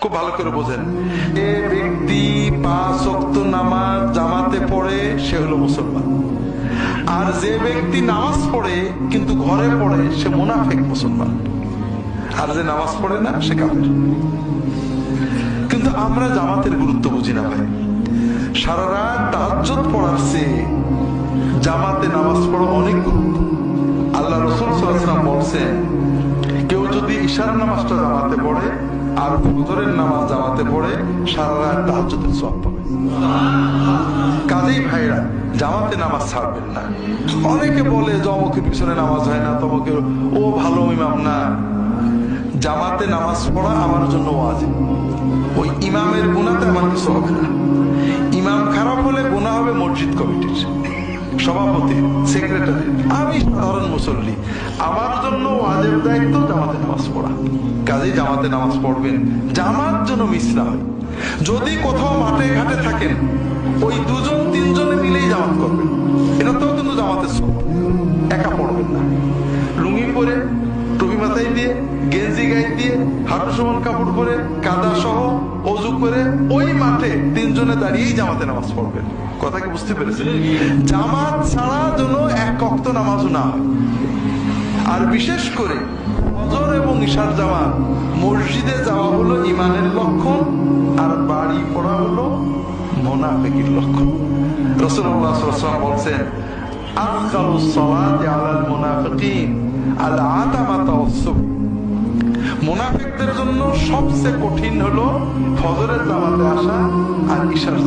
খুব ভালো করে বোঝেন। এ ব্যক্তি নামাজ জামাতে পড়ে, সে হলো মুসলমান। আর যে ব্যক্তি নামাজ পড়ে, কিন্তু ঘরে পড়ে, সে মুনাফেক মুসলমান। আর যে নামাজ পড়ে না, সে কাফের। কিন্তু আমরা জামাতের গুরুত্ব বুঝি না ভাই। সারা রাত তাহাজ্জুদ পড়ার চেয়ে জামাতে নামাজ পড়া অনেক গুরুত্ব। আল্লাহ রসুল সাল্লাল্লাহু বলছেন, কেউ যদি ঈশার নামাজটা জামাতে পড়ে আর ফজরের নামাজ জামাতে পড়ে সারা রাত তাহাজ্জুদের সওয়াব পাবে। কাজেই ভাইরা, জামাতে নামাজ ছাড়বেন না। অনেকে বলে যে পিছনে নামাজ হয় না তমকে ও ভালো ইমাম না। জামাতে নামাজ পড়া আমার জন্য ওয়াজিব। ওই ইমামের গুণাতে আমার কিছু হবে না। ইমাম খারাপ হলে গুণা হবে মসজিদ কমিটির। সভাপতি, সেক্রেটারি, আমি সাধারণ মুসল্লি। আমার জন্য ওয়াজিব দায়িত্ব জামাতে নামাজ পড়া। কাজেই জামাতে নামাজ পড়বেন। জামাত যেন মিস না হয়। যদি কোথাও মাঠে ঘাটে থাকেন, ওই দুজন, তিনজনে মিলেই জামাত করবেন। এটাতেও কিন্তু জামাতের সব। একা পড়বেন না। লুঙ্গি পরে, টুপি মাথায় দিয়ে, গেঞ্জি গায়ে দিয়ে হাঁটু সমান কাপড় পরে, কাদা সহ অজু করে, ওই মাঠে তিনজনে দাঁড়িয়েই জামাতে নামাজ পড়বেন। কথা কি বুঝতে পেরেছেন? জামাত ছাড়া যেন এক কক্ত নামাজও না আর বিশেষ করে ফজর এবং ঈশার জামাত মসজিদে যাওয়া হলো ইমানের লক্ষণ, আর বাড়ি পড়া হলো মোনাফেকির লক্ষণ। রসুল্লাহ বলছেন মুনাফিকদের জন্য সবচেয়ে কঠিন হলো ফজরের জামাতে আসা আর ঈশার